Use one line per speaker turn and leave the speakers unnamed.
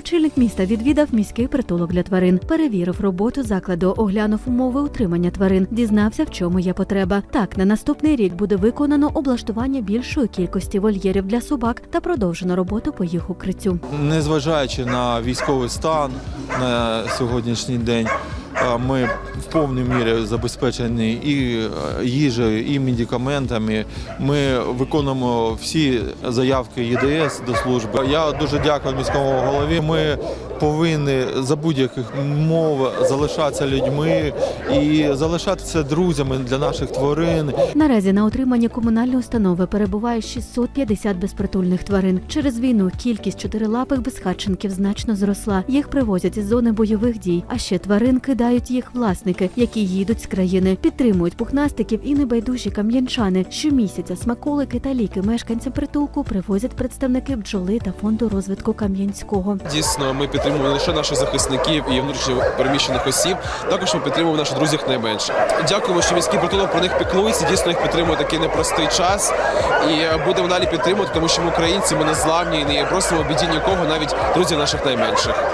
Очільник міста відвідав міський притулок для тварин, перевірив роботу закладу, оглянув умови утримання тварин, дізнався, в чому є потреба. Так, на наступний рік буде виконано облаштування більшої кількості вольєрів для собак та продовжено роботу по їх укриттю.
Незважаючи на військовий стан на сьогоднішній день, ми в повній мірі забезпечені і е, їжею, і медикаментами. Ми виконуємо всі заявки ЄДС до служби. Я дуже дякую міському голові. Ми повинні за будь-яких умов залишатися людьми і залишатися друзями для наших тварин.
Наразі на утриманні комунальної установи перебуває 650 безпритульних тварин. Через війну кількість чотирилапих безхатченків значно зросла. Їх привозять із зони бойових дій. А ще тварин кидають їх власники, які їдуть з країни, підтримують пухнастиків і небайдужі кам'янчани. Щомісяця смаколики та ліки мешканцям притулку привозять представники бджоли та фонду розвитку Кам'янського.
Дійсно, ми підтримуємо лише наших захисників і внутрішньо переміщених осіб, також ми підтримуємо наших друзів найменше. Дякуємо, що міський притулок про них піклується. Дійсно їх підтримує такий непростий час. І е, будемо далі підтримувати, тому що ми українці, ми не зламні і не просимо біді нікого, навіть друзів наших найменших.